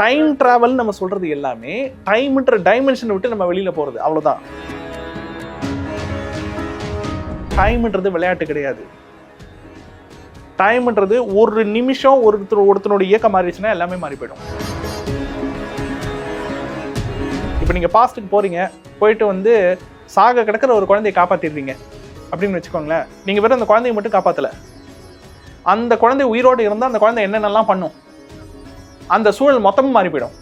Time travel நம்ம சொல்றது எல்லாமே டைம்ன்ற டைமென்ஷனை விட்டு நம்ம வெளியில போறது. அவ்வளவுதான். டைம்ன்றது விளையாட்டு கிடையாது. டைம்ன்றது ஒரு நிமிஷம் ஒருத்தர் ஒருத்தனோட இயக்கம் மாறிடுச்சுன்னா எல்லாமே மாறி போயிடும் இப்போ நீங்கள் பாஸ்ட்டுக்கு போகிறீங்க போயிட்டு வந்து சாக கிடக்கிற ஒரு குழந்தையை காப்பாத்திடுறீங்க. அப்படின்னு வச்சுக்கோங்களேன். நீங்கள் வெறும் அந்த குழந்தைய மட்டும் காப்பாற்றலை அந்த குழந்தை உயிரோடு இருந்தால் அந்த குழந்தை என்னென்னலாம் பண்ணும்? அந்த சூழல் மொத்தமும் மாறி போயிடும்.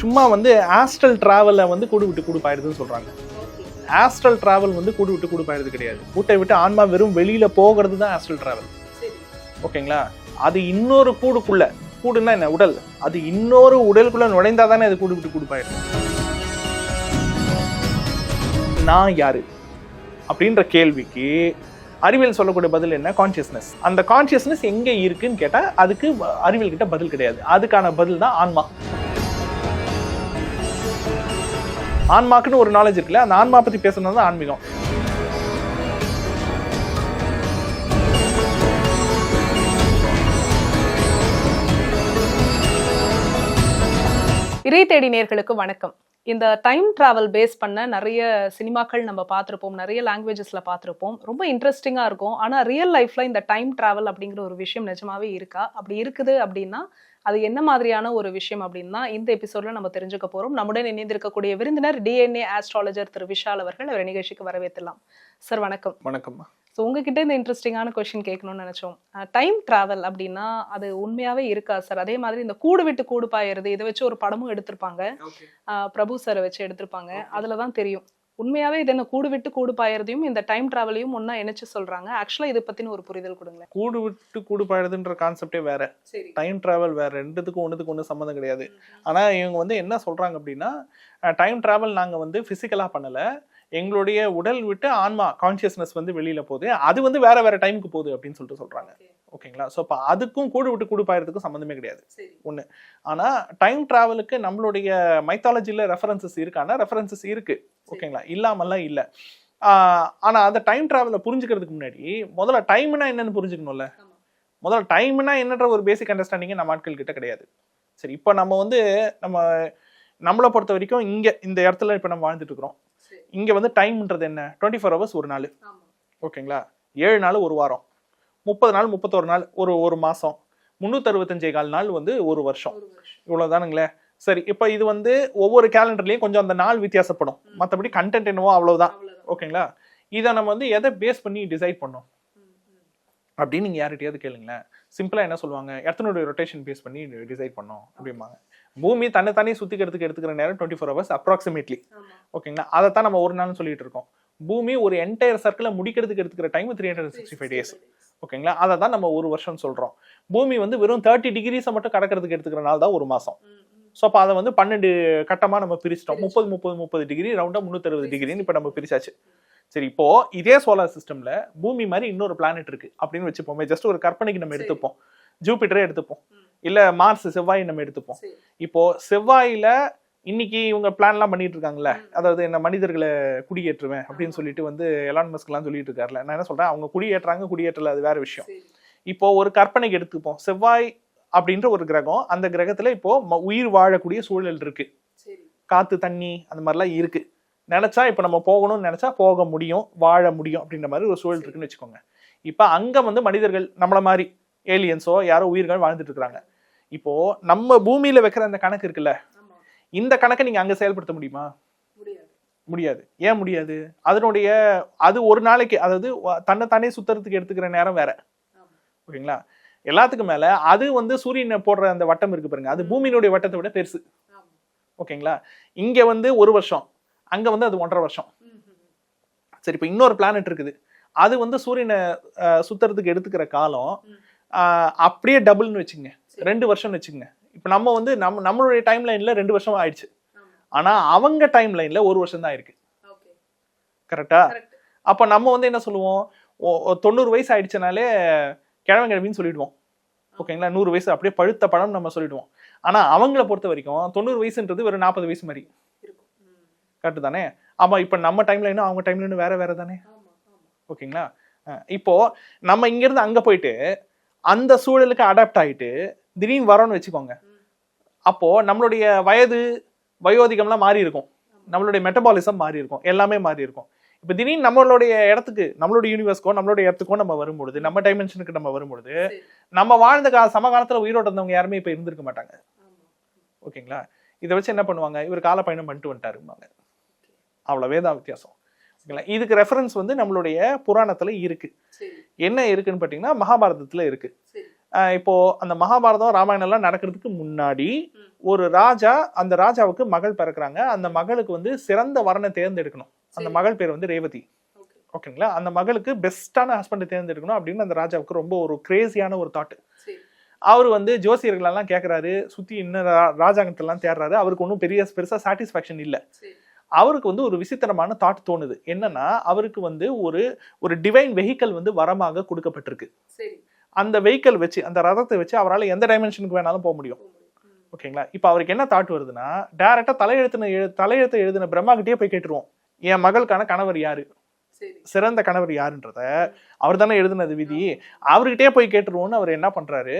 சும்மா வந்து ஆஸ்ட்ரல் டிராவலை வந்து கூடு விட்டு கூடு பாயிருதுன்னு சொல்கிறாங்க ஆஸ்ட்ரல் டிராவல் வந்து கூடு விட்டு கூடு பாயிருது கிடையாது. கூட்டை விட்டு ஆன்மா வெறும் வெளியில் போகிறது தான் ஆஸ்ட்ரல் டிராவல் ஓகேங்களா? அது இன்னொரு கூடுக்குள்ள. கூடுன்னா என்ன? உடல். அது இன்னொரு உடலுக்குள்ள நுழைந்தா தானே அது கூடு விட்டு கூடு பாயிருது நான் யாரு? அப்படின்ற கேள்விக்கு அறிவியல் சொல்லக்கூடிய பதில் என்ன? கான்சியஸ்னஸ் அந்த கான்சியஸ்னஸ் எங்க இருக்குன்னு கேட்டால் அதுக்கு அறிவியல் கிட்ட பதில் கிடையாது. அதுக்கான பதில் தான் ஆன்மா. ஆன்மாக்குன்னு ஒரு நாலேஜ் இருக்குல்ல அந்த ஆன்மா பத்தி பேசுனது தான் ஆன்மீகம். இறை தேடி நேர்களுக்கு வணக்கம். இந்த டைம் ட்ராவல் பேஸ் பண்ண நிறைய சினிமாக்கள் நம்ம பார்த்துருப்போம் நிறைய லாங்குவேஜஸில் பார்த்துருப்போம். ரொம்ப இன்ட்ரெஸ்டிங்காக இருக்கும். ஆனால் ரியல் லைஃப்பில் இந்த டைம் ட்ராவல் அப்படிங்கிற ஒரு விஷயம் நிஜமாவே இருக்கா? அப்படி இருக்குது அப்படின்னா அது என்ன மாதிரியான ஒரு விஷயம் அப்படின்னா இந்த எபிசோடில் நம்ம தெரிஞ்சுக்க போகிறோம் நம்முடன் இணைந்திருக்கக்கூடிய விருந்தினர் டிஎன்ஏ ஆஸ்ட்ராலஜர் திரு விஷால் அவர்கள். அவர் நிகழ்ச்சிக்கு வரவேற்றலாம் சார் வணக்கம். வணக்கம்மா. ஸோ உங்ககிட்ட இந்த இன்ட்ரெஸ்டிங்கான கொஷின் கேட்கணும்னு நினைச்சோம். டைம் டிராவல் அப்படின்னா அது உண்மையாவே இருக்கா சார் அதே மாதிரி இந்த கூடு விட்டு கூடு பாயறது இதை வச்சு ஒரு படமும் எடுத்திருப்பாங்க. பிரபு சாரை வச்சு எடுத்திருப்பாங்க. அதுல தான் தெரியும். உண்மையாவே இது என்ன கூடு விட்டு கூடு பாயறதையும் இந்த டைம் டிராவலையும் ஒண்ணா இணைச்சு சொல்றாங்க. ஆக்சுவலா இதை பத்தின ஒரு புரிதல் கொடுங்களேன். கூடு விட்டு கூடு பாயுதுன்ற கான்செப்டே வேற. டைம் டிராவல் வேற. ரெண்டுத்துக்கும் ஒன்றுத்துக்கு ஒன்றும் சம்மந்தம் கிடையாது. ஆனா இவங்க வந்து என்ன சொல்றாங்க அப்படின்னா டைம் டிராவல் நாங்க வந்து பிசிக்கலா பண்ணல. எங்களுடைய உடல் விட்டு ஆன்மா கான்சியஸ்னஸ் வந்து வெளியில போகுது. அது வந்து வேற வேற டைமுக்கு போகுது அப்படின்னு சொல்லிட்டு சொல்றாங்க. ஓகேங்களா? ஸோ இப்போ அதுக்கும் கூடு விட்டு கூடு பாயறதுக்கும் சம்மந்தமே கிடையாது. சரி. ஆனா டைம் டிராவலுக்கு நம்மளுடைய மைத்தாலஜில ரெஃபரன்சஸ் இருக்கானா ரெஃபரன்சஸ் இருக்கு. ஓகேங்களா? இல்லாமல்லாம் இல்ல. ஆஹ் ஆனா அந்த டைம் டிராவலை புரிஞ்சுக்கிறதுக்கு முன்னாடி முதல்ல டைம்னா என்னன்னு புரிஞ்சுக்கணும்ல. முதல்ல டைம்னா என்னன்ற ஒரு பேசிக் அண்டர்ஸ்டாண்டிங்கே நம்ம ஆட்கள் கிட்ட கிடையாது. சரி இப்போ நம்ம வந்து நம்ம நம்மளை பொறுத்த வரைக்கும் இங்க இந்த இடத்துல இப்போ நம்ம வாழ்ந்துட்டு இருக்கிறோம். இங்க வந்து டைம்ன்றது என்ன? டுவெண்ட்டி ஃபோர் ஹவர்ஸ் ஒரு நாள். ஓகேங்களா? ஏழு நாள் ஒரு வாரம். முப்பது நாள் முப்பத்தொரு நாள் ஒரு ஒரு மாசம். முந்நூற்றறுபத்தஞ்சே கால் நாள் வந்து ஒரு வருஷம். இவ்வளவுதானுங்களே? சரி இப்போ இது வந்து ஒவ்வொரு கேலண்டர்லயும் கொஞ்சம் அந்த நாள் வித்தியாசப்படும். மற்றபடி கண்டென்ட் என்னவோ அவ்வளவுதான். ஓகேங்களா? இதை நம்ம வந்து எதை பேஸ் பண்ணி டிசைட் பண்ணோம். அப்படின்னு நீங்க யார்கிட்டயாவது கேளுங்களேன். சிம்பிளா என்ன சொல்லுவாங்க? எர்த்தனுடைய ரொட்டேஷன் பேஸ் பண்ணி டிசைட் பண்ணோம் அப்படிம்பாங்க. பூமி தன்னை தானே சுத்திக்கிறதுக்கு எடுத்துக்கிற நேரம் டுவெண்ட்டி ஃபோர் ஹவர்ஸ் அப்ராக்சிமேட்லி ஓகேங்களா? அதை தான் நம்ம ஒரு நாள் சொல்லிட்டு இருக்கோம். பூமி ஒரு என்டையர் சர்க்கிளை முடிக்கிறதுக்கு எடுத்துக்கிற time three hundred sixty five days ஓகேங்களா? அதை தான் நம்ம ஒரு வருஷம் சொல்றோம். பூமி வந்து வெறும் தேர்ட்டி டிகிரிஸை மட்டும் கடக்கிறதுக்கு எடுத்துக்கிற நாள் தான் ஒரு மாசம். ம், ம். ஸோ அப்போ அதை வந்து பன்னெண்டு கட்டமா நம்ம பிரிச்சிட்டோம். முப்பது முப்பது முப்பது டிகிரி ரவுண்டா முந்நூற்றறுபது டிகிரின்னு இப்போ நம்ம பிரிச்சாச்சு. சரி இப்போ இதே சோலார் சிஸ்டம்ல பூமி மாதிரி இன்னொரு பிளானட் இருக்கு அப்படின்னு வச்சுப்போமே ஜஸ்ட் ஒரு கற்பனைக்கு நம்ம. எடுத்துப்போம். ஜூபிட்டரே எடுத்துப்போம். இல்ல மார்ஸ் செவ்வாய் நம்ம எடுத்துப்போம். இப்போ செவ்வாயில இன்னைக்கு இவங்க பிளான்லாம் பண்ணிட்டு இருக்காங்கல்ல. அதாவது என்ன மனிதர்களை குடியேற்றுவேன் அப்படின்னு சொல்லிட்டு வந்து எலான் மஸ்க்லாம் சொல்லிட்டு இருக்காருல்ல. நான் என்ன சொல்றேன்? அவங்க குடியேற்றுறாங்க குடியேற்றல அது வேற விஷயம். இப்போ ஒரு கற்பனைக்கு எடுத்துப்போம். செவ்வாய் அப்படின்ற ஒரு கிரகம் அந்த கிரகத்துல இப்போ உயிர் வாழக்கூடிய சூழல் இருக்கு. காத்து தண்ணி அந்த மாதிரிலாம் இருக்கு. நினைச்சா இப்போ நம்ம போகணும்னு நினைச்சா போக முடியும் வாழ முடியும் அப்படின்ற மாதிரி ஒரு சூழல் இருக்குன்னு வச்சுக்கோங்க. இப்போ அங்க வந்து மனிதர்கள் நம்மள மாதிரி ஏலியன்ஸோ யாரோ உயிர்கள் வாழ்ந்துட்டு இருக்காங்க இப்போ நம்ம பூமியில வைக்கிற அந்த கணக்கு இருக்குல்ல? இந்த கணக்கை நீங்க அங்க செயல்படுத்த முடியுமா? முடியாது. ஏன் முடியாது? அதனுடைய அது ஒரு நாளைக்கு அதாவது வ- தன்னைத்தானே சுத்துறதுக்கு எடுத்துக்கிற நேரம் வேற. ஓகேங்களா? எல்லாத்துக்கும் மேல அது வந்து சூரியனை போடுற அந்த வட்டம் இருக்கு பாருங்க. அது பூமியினுடைய வட்டத்தை விட பெருசு. ஓகேங்களா? இங்க வந்து ஒரு வருஷம். அங்க வந்து அது ஒன்றரை வருஷம். சரி இப்போ இன்னொரு பிளானட் இருக்குது. அது வந்து சூரியனை சுத்துறதுக்கு எடுத்துக்கிற காலம் அப்படியே டபுள்னு வச்சுங்க. ரெண்டு வருஷம்னு வச்சுங்க இப்போ நம்ம வந்து நம்ம நம்மளுடைய டைம் லைன்ல ரெண்டு வருஷம் ஆயிடுச்சு. ஆனா அவங்க டைம் லைன்ல ஒரு வருஷம் தான் இருக்கு. கரெக்டா? அப்போ நம்ம வந்து என்ன சொல்லுவோம்? தொண்ணூறு வயசு ஆயிடுச்சுனாலே கிழவன் கிழவின்னு சொல்லிடுவோம் ஓகேங்களா? நூறு வயசு அப்படியே பழுத்த பழம் நம்ம சொல்லிடுவோம். ஆனா அவங்கள பொறுத்த வரைக்கும் தொண்ணூறு வயசுன்றது ஒரு நாற்பது வயசு மாதிரி. கரெக்ட் தானே ஆமா இப்போ நம்ம டைம் லைனும் அவங்க டைம் லைனும் வேற வேற தானே? ஓகேங்களா? இப்போ நம்ம இங்கிருந்து அங்க போயிட்டு அந்த சூழலுக்கு அடாப்ட் ஆயிட்டு திடீர்னு வரோன்னு வச்சுக்கோங்க. அப்போ நம்மளுடைய வயது வயோதிகம்லாம் மாறி இருக்கும். நம்மளுடைய மெட்டபாலிசம் மாறி இருக்கும். எல்லாமே மாறி இருக்கும். இப்போ திடீர்னு நம்மளுடைய இடத்துக்கு நம்மளுடைய யூனிவர்ஸ்க்கோ நம்மளுடைய இடத்துக்கோ நம்ம வரும்பொழுது நம்ம டைமென்ஷனுக்கு நம்ம வரும்பொழுது நம்ம வாழ்ந்த கா சமகாலத்துல உயிரோட இருந்தவங்க யாருமே இப்போ இருந்திருக்க மாட்டாங்க. ஓகேங்களா? இதை வச்சு என்ன பண்ணுவாங்க? இவர் கால பயணம் பண்ணிட்டு வந்துட்டாருப்பாங்க அவ்வளவே தான் வித்தியாசம். ஓகேங்களா? இதுக்கு ரெஃபரன்ஸ் வந்து நம்மளுடைய புராணத்துல இருக்கு. என்ன இருக்குன்னு பார்த்தீங்கன்னா மகாபாரதத்துல இருக்கு. ஆஹ் இப்போ அந்த மகாபாரதம் ராமாயணம் எல்லாம் நடக்கிறதுக்கு முன்னாடி ஒரு ராஜா அந்த ராஜாவுக்கு மகள் பிறக்குறாங்க. அந்த மகளுக்கு வந்து சிறந்த வரனை தேர்ந்தெடுக்கணும். அந்த மகள் பேர் வந்து ரேவதி. ஓகேங்களா? அந்த மகளுக்கு பெஸ்டான ஹஸ்பண்டை தேர்ந்தெடுக்கணும் அப்படின்னு அந்த ராஜாவுக்கு ரொம்ப ஒரு கிரேசியான ஒரு தாட் அவர் வந்து ஜோசியர்களெல்லாம் கேட்குறாரு சுற்றி இன்னும் ராஜாங்கத்தெல்லாம் தேடுறாரு. அவருக்கு ஒன்றும் பெரிய பெருசாக சாட்டிஸ்ஃபேக்ஷன் இல்லை. அவருக்கு வந்து ஒரு விசித்திரமான தாட் தோணுது. என்னன்னா அவருக்கு வந்து ஒரு ஒரு டிவைன் வெஹிக்கல் வந்து வரமாக கொடுக்கப்பட்டிருக்கு. அந்த வெஹிக்கல் வச்சு அந்த ரதத்தை வச்சு அவரால் எந்த டைமென்ஷனுக்கு வேணாலும் போக முடியும். ஓகேங்களா? இப்போ அவருக்கு என்ன தாட் வருதுன்னா டேரக்டா தலையெழுத்தின எழு தலையெழுத்தை எழுதின பிரம்மா கிட்டே போய் கேட்டுருவோம். என் மகளுக்கான கணவர் யாரு? சிறந்த கணவர் யாருன்றத அவர் தானே எழுதினது விதி. அவர்கிட்டயே போய் கேட்டுருவோம்னு அவர் என்ன பண்றாரு?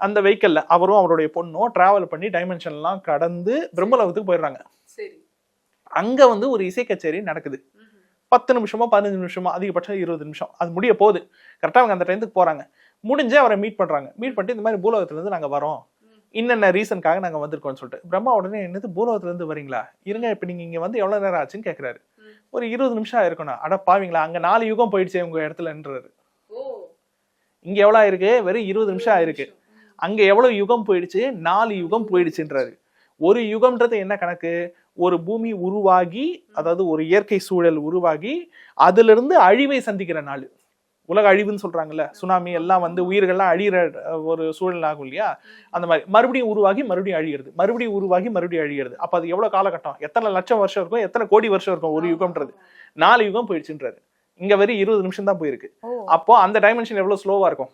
அந்த வெஹிக்கல்ல அவரும் அவருடைய பொண்ணும் டிராவல் பண்ணி டைமென்ஷன்லாம் கடந்து பிரம்மலோகத்துக்கு போயிடுறாங்க. அங்க வந்து ஒரு இசை கச்சேரி நடக்குது. பத்து நிமிஷமோ பதினஞ்சு நிமிஷமோ அதிகபட்சம் இருபது நிமிஷம். அது முடிய போகுது. கரெக்டாக அவங்க அந்த டைத்துக்கு போறாங்க. முடிஞ்சு அவரை மீட் பண்றாங்க. மீட் பண்ணிட்டு இந்த மாதிரி பூலோகத்துல இருந்து நாங்க வரோம். இன்னென்ன ரீசனுக்காக நாங்க வந்திருக்கோம்னு சொல்லிட்டு. பிரம்மா உடனே என்னது பூலோகத்துல இருந்து வரீங்களா இருங்க இப்ப நீங்க இங்க வந்து எவ்வளவு நேரம் ஆச்சுன்னு கேக்குறாரு. ஒரு இருபது நிமிஷம் ஆயிருக்கணும். அட பாவீங்களா அங்க நாலு யுகம் போயிடுச்சே உங்க இடத்துலன்றாரு. இங்க எவ்வளவு ஆயிருக்கு? வெறும் இருபது நிமிஷம் ஆயிருக்கு. அங்க எவ்வளவு யுகம் போயிடுச்சு? நாலு யுகம் போயிடுச்சுன்றாரு. ஒரு யுகம்ன்றது என்ன கணக்கு? ஒரு பூமி உருவாகி அதாவது ஒரு இயற்கை சூழல் உருவாகி அதுல இருந்து அழிவை சந்திக்கிற நாள். உலக அழிவுன்னு சொல்றாங்கல்ல சுனாமி எல்லாம் வந்து உயிர்கள்லாம் அழியிற ஒரு சூழல் ஆகும் இல்லையா? அந்த மாதிரி. மறுபடியும் உருவாகி மறுபடியும் அழிகிறது மறுபடியும் உருவாகி மறுபடியும் அழிகிறது அப்ப அது எவ்வளவு காலகட்டம்? எத்தனை லட்சம் வருஷம் இருக்கும்? எத்தனை கோடி வருஷம் இருக்கும் ஒரு யுகம்ன்றது? நாலு யுகம் போயிடுச்சுன்றாரு. இங்க வெறும் இருபது நிமிஷம் தான் போயிருக்கு. அப்போ அந்த டைமென்ஷன் எவ்வளவு ஸ்லோவா இருக்கும்?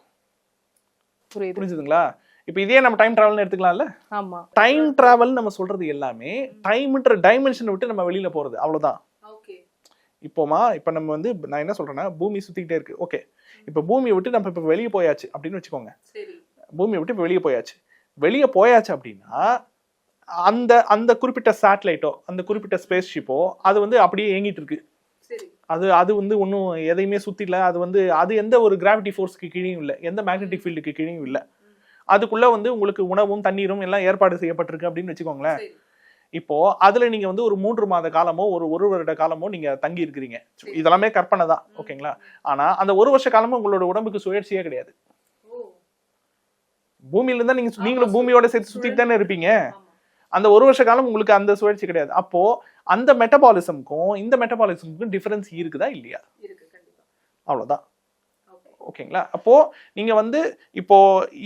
புரியுது. புரிஞ்சுதுங்களா? இப்போ இதே நம்ம டைம் டிராவல்னு எடுத்துக்கலாம்ல? ஆமா. டைம் டிராவல் நம்ம சொல்றது எல்லாமே டைம்ன்ற டைமென்ஷனை விட்டு நம்ம வெளியில போறது அவ்வளவுதான். இப்போமா இப்போ நம்ம வந்து நான் என்ன சொல்றேன்னா பூமி சுத்திக்கிட்டே இருக்கு. ஓகே. இப்போ பூமியை விட்டு நம்ம இப்போ வெளியே போயாச்சு அப்படின்னு வச்சுக்கோங்க. பூமியை விட்டு இப்போ வெளியே போயாச்சு. வெளியே போயாச்சு அப்படின்னா அந்த அந்த குறிப்பிட்ட சேட்டலைட்டோ அந்த குறிப்பிட்ட ஸ்பேஸ் ஷிப்போ அது வந்து அப்படியே இயங்கிட்டு இருக்கு. அது அது வந்து ஒன்றும் எதையுமே சுத்தில அது வந்து அது எந்த ஒரு கிராவிட்டி ஃபோர்ஸ்க்கு கீழேயும் இல்லை. எந்த மேக்னெட்டிக் ஃபீல்டுக்கு கீழேயும் இல்லை. அதுக்குள்ள வந்து உங்களுக்கு உணவும் தண்ணீரும் எல்லாம் ஏற்பாடு செய்யப்பட்டிருக்கு அப்படின்னு வச்சுக்கோங்களேன். இப்போ அதுல நீங்க வந்து ஒரு மூன்று மாத காலமோ ஒரு ஒரு வருட காலமோ நீங்க தங்கி இருக்கிறீங்க. இதெல்லாமே கற்பனை தான் ஓகேங்களா? ஆனா அந்த ஒரு வருஷ காலமும் உங்களோட உடம்புக்கு சுழற்சியே கிடையாது. பூமியில இருந்தா நீங்க நீங்களும் பூமியோட சேர்த்து சுத்திட்டு தானே இருப்பீங்க. அந்த ஒரு வருஷ காலம் உங்களுக்கு அந்த சுழற்சி கிடையாது. அப்போ அந்த மெட்டபாலிசம்க்கும் இந்த மெட்டபாலிசம்க்கும் டிஃபரன்ஸ் இருக்குதா இல்லையா? அவ்வளவுதான். ஓகேங்களா? அப்போ நீங்க வந்து இப்போ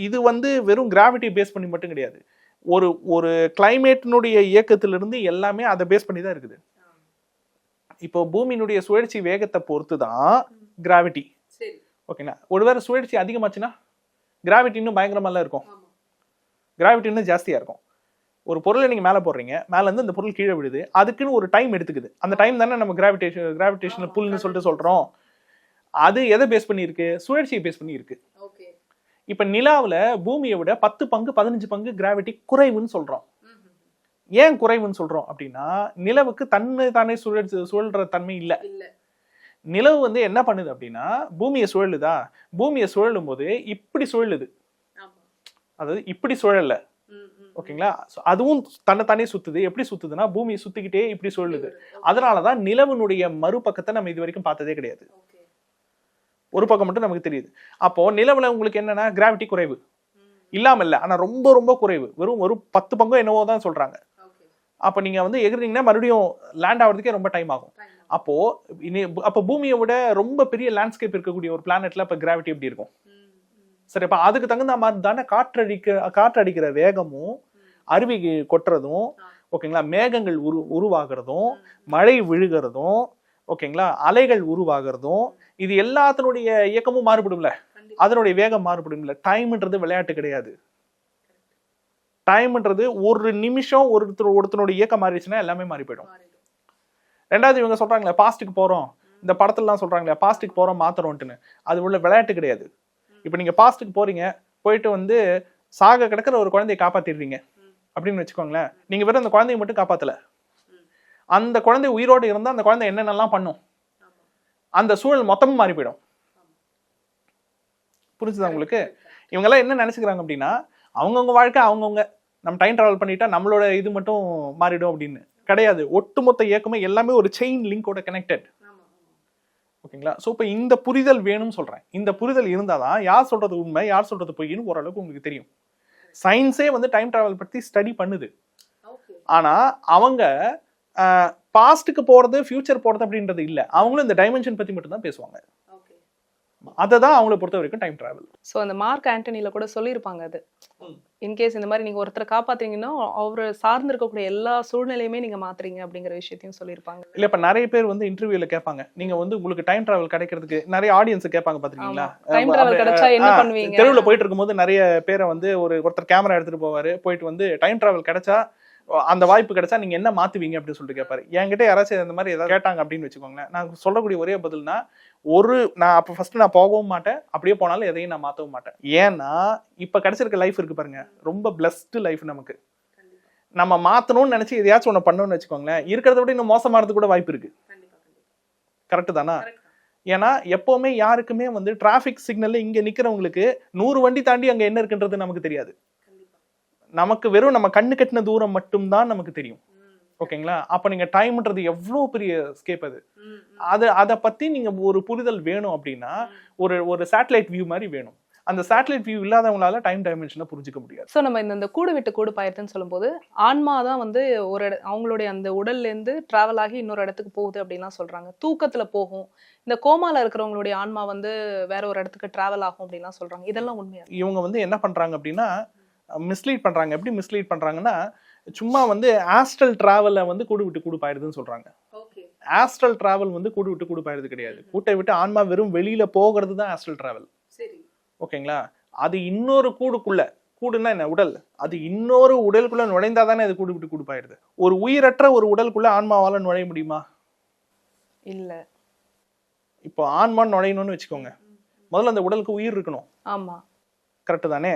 இது வந்து வெறும் கிராவிட்டி பேஸ் பண்ணி மட்டும் கிடையாது. ஒரு ஒரு கிளைமேட்டினுடைய இயக்கத்திலிருந்து எல்லாமே அதை பேஸ் பண்ணி தான் இருக்குது. இப்போ பூமியினுடைய சுழற்சி வேகத்தை பொறுத்து தான் கிராவிட்டி ஓகேங்களா? ஒருவேளை சுழற்சி அதிகமாச்சுன்னா கிராவிட்டி இன்னும் பயங்கரமாலாம் இருக்கும். கிராவிட்டி இன்னும் ஜாஸ்தியா இருக்கும். ஒரு பொருளை நீங்க மேல போடுறீங்க. மேல இருந்து அந்த பொருள் கீழே விழுது. அதுக்குன்னு ஒரு டைம் எடுத்துக்குது. அந்த டைம் தானே நம்ம கிராவிடேஷன் கிராவிடேஷனல் புல்னு சொல்லிட்டு சொல்றோம். அது எதை பேஸ் பண்ணி இருக்கு சுழற்சியை பேஸ் பண்ணி இருக்கு இப்ப நிலாவுல பூமியை விட பத்து பங்கு பதினஞ்சு பங்கு கிராவிட்டி குறைவுன்னு சொல்றோம். ஏன் குறைவுன்னு சொல்றோம் அப்படின்னா நிலவுக்கு தன்னை தானே சுழற்சி சுழல்ற தன்மை இல்ல. நிலவு வந்து என்ன பண்ணுது அப்படின்னா பூமியை சுழலுதா? பூமியை சுழலும் போது இப்படி சுழலுது. அதாவது இப்படி சுழல்ல ஓகேங்களா? அதுவும் தன்னைத்தானே சுத்துது. எப்படி சுத்துதுன்னா பூமியை சுத்திக்கிட்டே இப்படி சுழலுது. அதனாலதான் நிலவினுடைய மறுபக்கத்தை நம்ம இது வரைக்கும் பார்த்ததே கிடையாது. ஒரு பக்கம் மட்டும் நமக்கு தெரியுது. அப்போ நிலவுல உங்களுக்கு என்னன்னா கிராவிட்டி குறைவு. இல்லாம இல்ல ஆனா ரொம்ப ரொம்ப குறைவு. வெறும் ஒரு பத்து பங்கம் என்னவோ தான் சொல்றாங்க. அப்ப நீங்க வந்து எகிரிங்கன்னா மறுபடியும் லேண்ட் ஆகிறதுக்கே ரொம்ப டைம் ஆகும். அப்போ இனி அப்ப பூமியை விட ரொம்ப பெரிய லேண்ட்ஸ்கேப் இருக்கக்கூடிய ஒரு பிளானெட்ல இப்ப கிராவிட்டி எப்படி இருக்கும்? சரி அப்ப அதுக்கு தகுந்த மாதிரி தானே காற்றடிக்க காற்றடிக்கிற வேகமும் அருவி கொட்டுறதும் ஓகேங்களா மேகங்கள் உரு உருவாகிறதும் மழை விழுகிறதும் ஓகேங்களா? அலைகள் உருவாகிறதும் இது எல்லாத்தினுடைய இயக்கமும் மாறுபடும்ல? அதனுடைய வேகம் மாறுபடும்ல? டைம்ன்றது விளையாட்டு கிடையாது. டைம்ன்றது ஒரு நிமிஷம் ஒருத்தர் ஒருத்தனுடைய இயக்கம் மாறிடுச்சுன்னா எல்லாமே மாறி போயிடும் ரெண்டாவது இவங்க சொல்றாங்களே பாஸ்ட்டுக்கு போறோம். இந்த படத்துலலாம் சொல்றாங்களே பாஸ்ட்டுக்கு போறோம் மாத்துறோம்ட்டுன்னு அது உள்ள விளையாட்டு கிடையாது. இப்போ நீங்க பாஸ்ட்டுக்கு போறீங்க போயிட்டு வந்து சாக கிடக்கிற ஒரு குழந்தையை காப்பாத்திடுறீங்க. அப்படின்னு வச்சுக்கோங்களேன். நீங்க வெறும் அந்த குழந்தையை மட்டும் காப்பாத்தல. அந்த குழந்தை உயிரோடு இருந்தா அந்த குழந்தை என்னென்னலாம் பண்ணும்? அந்த சூழல் மொத்தமும் மாறி போயிடும். புரிஞ்சுதா உங்களுக்கு? இவங்க எல்லாம் என்ன நினைச்சுக்கிறாங்க அப்படின்னா அவங்கவுங்க வாழ்க்கை அவங்கவுங்க. நம்ம டைம் டிராவல் பண்ணிட்டா நம்மளோட இது மட்டும் மாறிடும் அப்படின்னு. கிடையாது. ஒட்டுமொத்த இயக்கமே எல்லாமே ஒரு செயின் லிங்கோட கனெக்டட் ஓகேங்களா? ஸோ இப்போ இந்த புரிதல் வேணும்னு சொல்றேன். இந்த புரிதல் இருந்தாதான் யார் சொல்றது உண்மை யார் சொல்றது பொய்ன்னு ஓரளவுக்கு உங்களுக்கு தெரியும். சயின்ஸே வந்து டைம் டிராவல் பத்தி ஸ்டடி பண்ணுது. ஆனா அவங்க பாஸ்ட்டுக்கு போறது ஃபியூச்சர் போறது அப்படின்றது இல்ல. அவங்களும் இந்த டைமென்ஷன் பத்தி மட்டும் தான் பேசுவாங்க. அதை தான் அவங்கள பொறுத்த வரைக்கும் டைம் டிராவல் ஸோ அந்த மார்க் ஆண்டனில கூட சொல்லியிருப்பாங்க அது. இன்கேஸ் இந்த மாதிரி நீங்க ஒருத்தரை காப்பாத்துறீங்கன்னா அவரை சார்ந்து இருக்கக்கூடிய எல்லா சூழ்நிலையுமே நீங்க மாத்துறீங்க அப்படிங்கிற விஷயத்தையும் சொல்லியிருப்பாங்க. இல்ல இப்ப நிறைய பேர் வந்து இன்டர்வியூல கேட்பாங்க. நீங்க வந்து உங்களுக்கு டைம் டிராவல் கிடைக்கிறதுக்கு நிறைய ஆடியன்ஸ் கேட்பாங்க பாத்துருக்கீங்களா? டைம் டிராவல் கிடைச்சா என்ன பண்ணுவீங்க? தெருவுல போயிட்டு இருக்கும்போது நிறைய பேரை வந்து ஒரு ஒருத்தர் கேமரா எடுத்துட்டு போவாரு. போயிட்டு வந்து டைம் டிராவல் கிடைச்சா அந்த வாய்ப்பு கிடைச்சா நீங்க என்ன மாத்துவீங்க அப்படின்னு சொல்லிட்டு கேட்பாரு என்கிட்ட யாராச்சும் இந்த மாதிரி ஏதாவது கேட்டாங்க அப்படின்னு வச்சுக்கோங்களேன். நான் சொல்லக்கூடிய ஒரே பதில்னா ஒரு நான் அப்ப ஃபர்ஸ்ட் நான் போகவும் மாட்டேன். அப்படியே போனாலும் எதையும் நான் மாத்தவும் மாட்டேன். ஏன்னா இப்ப கிடைச்சிருக்க லைஃப் இருக்கு பாருங்க. ரொம்ப பிளஸ்டு லைஃப் நமக்கு. நம்ம மாத்தணும்னு நினைச்சு எதையாச்சும் ஒண்ணு பண்ணணும்னு வச்சுக்கோங்களேன். இருக்கிறத விட இன்னும் மோசமானது கூட வாய்ப்பு இருக்கு. கரெக்ட் தானா? ஏன்னா எப்பவுமே யாருக்குமே வந்து டிராஃபிக் சிக்னல்ல இங்க நிக்கிறவங்களுக்கு நூறு வண்டி தாண்டி அங்க என்ன இருக்குன்றது நமக்கு தெரியாது. நமக்கு வெறும் நம்ம கண்ணு கட்டின தூரம் மட்டும்தான் நமக்கு தெரியும். ஓகேங்களா? அப்ப நீங்க டைம்ன்றது எவ்வளவு பெரிய ஸ்கேப் அது? அது அதை பத்தி நீங்க ஒரு புரிதல் வேணும் அப்படின்னா ஒரு ஒரு சேட்டலைட் வியூ மாதிரி வேணும். அந்த சேட்டலைட் வியூ இல்லாதவங்களால டைம் டைமென்ஷனை புரிஞ்சுக்க முடியாது. ஸோ நம்ம இந்த கூடு விட்டு கூடு பாயிருதுன்னு சொல்லும்போது ஆன்மா தான் வந்து ஒரு இட அவங்களுடைய அந்த உடல்ல இருந்து டிராவல் ஆகி இன்னொரு இடத்துக்கு போகுது அப்படின்லாம் சொல்றாங்க. தூக்கத்துல போகும். இந்த கோமால இருக்கிறவங்களுடைய ஆன்மா வந்து வேற ஒரு இடத்துக்கு டிராவல் ஆகும் அப்படின்லாம் சொல்றாங்க. இதெல்லாம் உண்மையா? இவங்க வந்து என்ன பண்றாங்க அப்படின்னா மிஸ்லீட் பண்றாங்க. எப்படி மிஸ்லீட் பண்றாங்கன்னா சும்மா வந்து ஆஸ்ட்ரல் டிராவலை வந்து கூடு விட்டு கூடு பாயிடுதுன்னு சொல்றாங்க. ஆஸ்ட்ரல் டிராவல் வந்து கூடு விட்டு கூடு பாயிடுது கிடையாது. கூட்டை விட்டு ஆன்மா வெறும் வெளியில போகிறது தான் ஆஸ்ட்ரல் டிராவல் சரி. ஓகேங்களா? அது இன்னொரு கூடுக்குள்ள கூடுன்னா என்ன? உடல். அது இன்னொரு உடலுக்குள்ள நுழைந்தாதானே அது கூடு விட்டு கூடு பாயிடுது. ஒரு உயிரற்ற ஒரு உடலுக்குள்ள ஆன்மாவால நுழைய முடியுமா? இல்ல. இப்போ ஆன்மா நுழையணும்னு வச்சுக்கோங்க. முதல்ல அந்த உடலுக்கு உயிர் இருக்கணும். ஆமா. கரெக்டு தானே?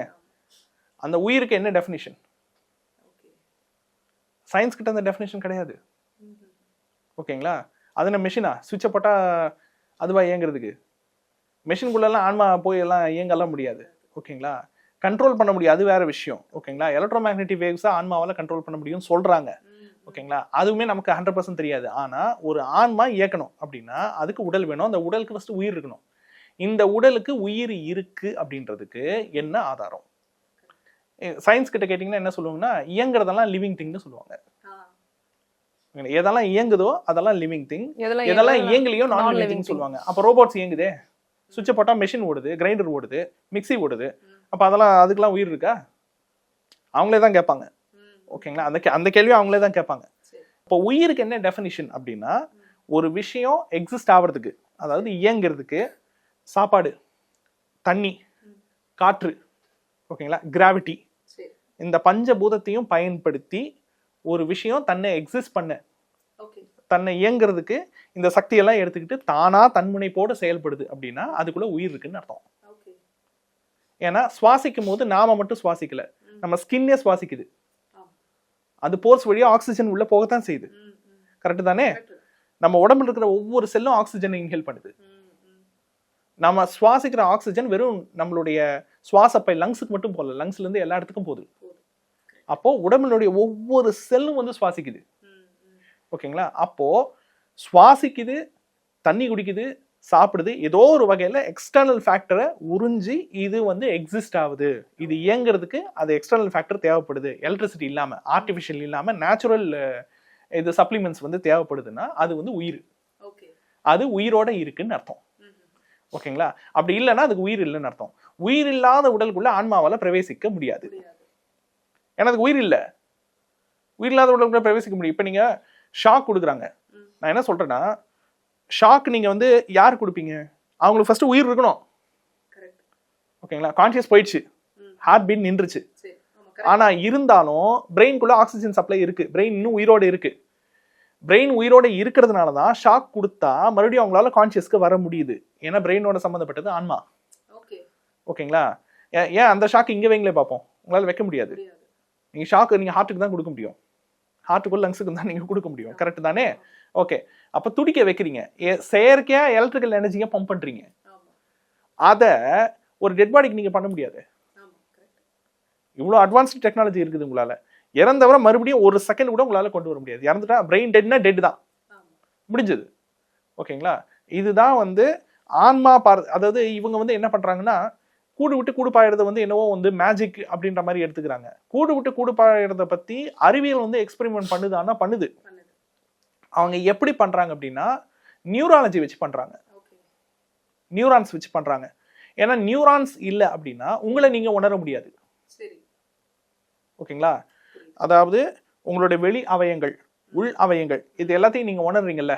அந்த உயிருக்கு என்ன டெஃபினிஷன் சயின்ஸ் கிட்ட அந்த டெஃபினிஷன் கிடையாது. ஓகேங்களா? அது என்ன மிஷினா சுவிட்சை போட்டால் அதுவா இயங்குறதுக்கு? மிஷின்குள்ளெல்லாம் ஆன்மா போய் எல்லாம் இயங்கலாம் முடியாது. ஓகேங்களா? கண்ட்ரோல் பண்ண முடியும். அது வேற விஷயம். ஓகேங்களா? எலக்ட்ரோ மேக்னெட்டிக் வேவ்ஸாக ஆன்மாவால் கண்ட்ரோல் பண்ண முடியும்னு சொல்கிறாங்க ஓகேங்களா? அதுவுமே நமக்கு ஹண்ட்ரட் பர்சன்ட் தெரியாது. ஆனால் ஒரு ஆன்மா இயக்கணும் அப்படின்னா அதுக்கு உடல் வேணும். அந்த உடலுக்கு ஃபஸ்ட்டு உயிர் இருக்கணும். இந்த உடலுக்கு உயிர் இருக்கு அப்படின்றதுக்கு என்ன ஆதாரம்? சயின்ஸ் கிட்ட கேட்டிங்கன்னா என்ன சொல்லுவாங்கன்னா இயங்குறதெல்லாம் லிவிங் திங்னு சொல்லுவாங்க? எதெல்லாம் இயங்குதோ அதெல்லாம் லிவிங் திங் எதெல்லாம் எதெல்லாம் இயங்கல- இயங்கலையோ நான் லிவிங். சொல்லுவாங்க. அப்போ ரோபோட்ஸ் இயங்குதே. சுவிட்சை போட்டா மெஷின் ஓடுது கிரைண்டர் ஓடுது மிக்ஸி ஓடுது. அப்போ அதெல்லாம் அதுக்கெல்லாம் உயிர் இருக்கா? அவங்களே தான் கேட்பாங்க. ஓகேங்களா? அந்த அந்த கேள்வியும் அவங்களே தான் கேட்பாங்க. இப்போ உயிருக்கு என்ன டெஃபினிஷன் அப்படின்னா ஒரு விஷயம் எக்ஸிஸ்ட் ஆகிறதுக்கு அதாவது இயங்குறதுக்கு சாப்பாடு தண்ணி காற்று ஓகேங்களா? கிராவிட்டி இந்த பஞ்சபூதத்தையும் பயன்படுத்தி ஒரு விஷயம் தன்னை எக்ஸிஸ்ட் பண்ண தன்னை இயங்குறதுக்கு இந்த சக்தியெல்லாம் எடுத்துக்கிட்டு தானா தன்முனைப்போட செயல்படுது அப்படின்னா அதுக்குள்ள உயிர் இருக்குன்னு அர்த்தம். ஏன்னா சுவாசிக்கும் போது நாம மட்டும் சுவாசிக்கல. நம்ம ஸ்கின்னே சுவாசிக்குது. அது போர்ஸ் வழியா ஆக்சிஜன் உள்ள போகத்தான் செய்யுது. கரெக்ட் தானே? நம்ம உடம்புல இருக்கிற ஒவ்வொரு செல்லும் ஆக்சிஜனை இன்ஹேல் பண்ணுது. நம்ம சுவாசிக்கிற ஆக்சிஜன் வெறும் நம்மளுடைய சுவாசப்பை லங்ஸுக்கு மட்டும் போகல. லங்ஸ்ல இருந்து எல்லா இடத்துக்கும் போகுது. அப்போ உடம்பினுடைய ஒவ்வொரு செல்லும் வந்து சுவாசிக்குது. ஓகேங்களா? அப்போ சுவாசிக்குது தண்ணி குடிக்குது சாப்பிடுது ஏதோ ஒரு வகையில எக்ஸ்டர்னல் ஃபேக்டரை உறிஞ்சி இது வந்து எக்ஸிஸ்ட் ஆகுது. இது இயங்குறதுக்கு அது எக்ஸ்டர்னல் ஃபேக்டர் தேவைப்படுது. எலக்ட்ரிசிட்டி இல்லாம ஆர்டிஃபிஷியல் இல்லாம நேச்சுரல் இது சப்ளிமெண்ட்ஸ் வந்து தேவைப்படுதுன்னா அது வந்து உயிர். அது உயிரோட இருக்குன்னு அர்த்தம். ஓகேங்களா? அப்படி இல்லைன்னா அதுக்கு உயிர் இல்லைன்னு அர்த்தம். உயிர் இல்லாத உடலுக்குள்ள ஆன்மாவால பிரவேசிக்க முடியாது. ஏன்னா அதுக்கு உயிர் இல்லை. உயிர் இல்லாத உடலுக்குள்ள பிரவேசிக்க முடியும். இப்போ நீங்க ஷாக் கொடுக்குறாங்க. நான் என்ன சொல்றேன்னா ஷாக் நீங்க வந்து யார் கொடுப்பீங்க? அவங்களுக்கு ஃபர்ஸ்ட் உயிர் இருக்கணும். ஓகேங்களா கான்சியஸ் போயிடுச்சு. ஹார்ட் பீட் நின்றுச்சு. ஆனா இருந்தாலும் பிரெயின்குள்ள ஆக்சிஜன் சப்ளை இருக்கு. பிரெயின் இன்னும் உயிரோட இருக்கு. பிரெயின் உயிரோட இருக்கிறதுனால தான் ஷாக் கொடுத்தா மறுபடியும் அவங்களால கான்சியஸ்க்கு வர முடியுது. ஏன்னா பிரெயினோட சம்மந்தப்பட்டது ஆன்மா. ஓகேங்களா ஏன் அந்த ஷாக் இங்கே வைங்களே பார்ப்போம் உங்களால் வைக்க முடியாது. நீங்கள் ஷாக்கு நீங்கள் ஹார்ட்டுக்கு தான் கொடுக்க முடியும். ஹார்ட்டுக்குள்ள லங்ஸுக்கு தான் நீங்கள் கொடுக்க முடியும். கரெக்ட் தானே? ஓகே அப்போ துடிக்க வைக்கிறீங்க. ஏ- செயற்கையா எலக்ட்ரிக்கல் எனர்ஜியை பம்ப் பண்ணுறீங்க அதை ஒரு டெட் பாடிக்கு நீங்கள் பண்ண முடியாது. இவ்வளோ அட்வான்ஸ்டு டெக்னாலஜி இருக்குது உங்களால். இறந்தவரை மறுபடியும் ஒரு செகண்ட் கூட உங்களால் கொண்டு வர முடியாது. இறந்துட்டா பிரெயின் டெட்னா டெட் தான். முடிஞ்சது. ஓகேங்களா இதுதான் வந்து ஆன்மா பார் அதாவது இவங்க வந்து என்ன பண்றாங்கன்னா கூடு விட்டு கூடு பாயறத வந்து என்னவோ வந்து மேஜிக் அப்படின்ற மாதிரி எடுத்துக்கிறாங்க. கூடு விட்டு கூடு பாயறத பத்தி அறிவியல் வந்து எக்ஸ்பெரிமெண்ட் பண்ணுதான்னா பண்ணுது. அவங்க எப்படி பண்றாங்க அப்படின்னா நியூராலஜி வச்சு பண்றாங்க. நியூரான்ஸ் வச்சு பண்றாங்க. ஏன்னா நியூரான்ஸ் இல்லை அப்படின்னா உங்களை நீங்க உணர முடியாது. ஓகேங்களா? அதாவது உங்களுடைய வெளி அவயங்கள் உள் அவயங்கள் இது எல்லாத்தையும் நீங்க உணர்றீங்கல்ல?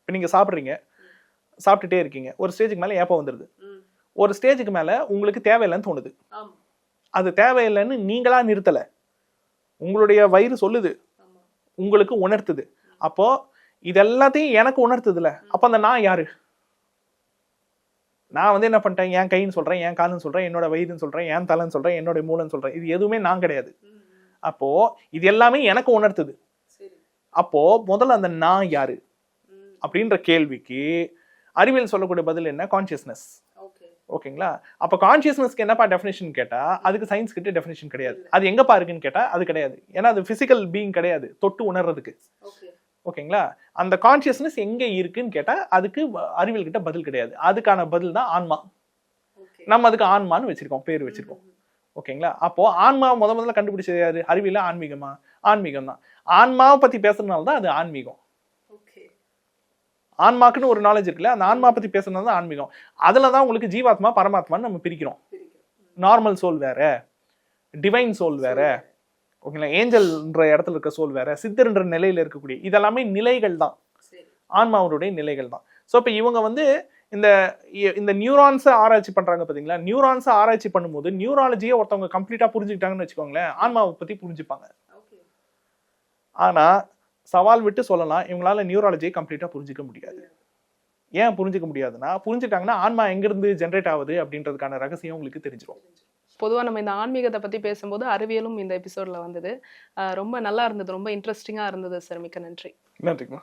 இப்போ நீங்க சாப்பிட்றீங்க. சாப்பிட்டுட்டே இருக்கீங்க. ஒரு ஸ்டேஜுக்கு மேல ஏப்பம் வந்துடுது ஒரு ஸ்டேஜுக்கு மேல உங்களுக்கு தேவையில்லைன்னு தோணுது. அது தேவையில்லைன்னு நீங்களா நிறுத்தல. உங்களுடைய வயிறு சொல்லுது. உங்களுக்கு உணர்த்துது. அப்போ இது எல்லாத்தையும் எனக்கு உணர்த்துதுல. அப்போ அந்த நான் யாரு? நான் வந்து என்ன பண்ணிட்டேன்? என் கைன்னு சொல்றேன் என் காலுன்னு சொல்றேன் என்னோட வயிறுன்னு சொல்றேன் என் தலைன்னு சொல்றேன் என்னோட மூளைன்னு சொல்றேன். இது எதுவுமே நான் கிடையாது. அப்போ இது எல்லாமே எனக்கு உணர்த்துது. அப்போ முதல்ல அந்த நான் யாரு? அப்படின்ற கேள்விக்கு அறிவியல் சொல்லக்கூடிய பதில் என்ன? கான்சியஸ்னஸ் ஓகேங்களா? அப்போ கான்சியஸ்னஸ்க்கு என்னப்பா டெஃபினேஷன் கேட்டா அதுக்கு சயின்ஸ் கிட்ட டெஃபினேஷன் கிடையாது. அது எங்கப்பா இருக்குன்னு கேட்டா அது கிடையாது. ஏன்னா அது பிசிக்கல் பீயிங் கிடையாது. தொட்டு உணர்றதுக்கு. ஓகேங்களா? அந்த கான்சியஸ்னஸ் எங்க இருக்குன்னு கேட்டா அதுக்கு அறிவியல் கிட்ட பதில் கிடையாது. அதுக்கான பதில் தான் ஆன்மா. நம்ம அதுக்கு ஆன்மான்னு வச்சிருக்கோம் பேர் வச்சிருக்கோம். ஓகேங்களா? அப்போ ஆன்மா முத முதல்ல கண்டுபிடிச்சது யாரு? அறிவியல ஆன்மீகமா? ஆன்மீகம் தான் ஆன்மாவை பத்தி பேசுறதுனால தான் அது ஆன்மீகம். ஆன்மாக்குன்னு ஒரு நாலேஜ் இருக்குல்ல அந்த ஆன்மா பத்தி பேசுறது தான் ஆன்மீகம். அதுல தான் உங்களுக்கு ஜீவாத்மா பரமாத்மான்னு நம்ம பிரிக்கிறோம். நார்மல் சோல் வேற டிவைன் சோல் வேற ஓகேங்களா ஏஞ்சல்ன்ற இடத்துல இருக்க சோல் வேற சித்தர்ன்ற நிலையில இருக்கக்கூடிய இதெல்லாமே நிலைகள் தான். ஆன்மாவுடைய நிலைகள் தான். ஸோ இப்போ இவங்க வந்து இந்த இந்த நியூரான்ஸை ஆராய்ச்சி பண்றாங்க பாத்தீங்களா? நியூரான்ஸை ஆராய்ச்சி பண்ணும்போது நியூராலஜியை ஒருத்தவங்க கம்ப்ளீட்டா புரிஞ்சுக்கிட்டாங்கன்னு வச்சுக்கோங்களேன் ஆன்மாவை பத்தி புரிஞ்சுப்பாங்க. ஆனா சவால் விட்டு சொல்லலாம். இவங்களால நியூராலஜியை கம்ப்ளீட்டா புரிஞ்சுக்க முடியாது. ஏன் புரிஞ்சுக்க முடியாதுன்னா புரிஞ்சுட்டாங்கன்னா ஆன்மா எங்கிருந்து ஜென்ரேட் ஆகுது அப்படின்றதுக்கான ரகசியம் உங்களுக்கு தெரிஞ்சிடும் பொதுவா நம்ம இந்த ஆன்மீகத்தை பத்தி பேசும்போது அறிவியலும் இந்த எபிசோட்ல வந்தது. ரொம்ப நல்லா இருந்தது. ரொம்ப இன்ட்ரெஸ்டிங்கா இருந்தது சார். மிக்க நன்றி. நன்றிங்கம்மா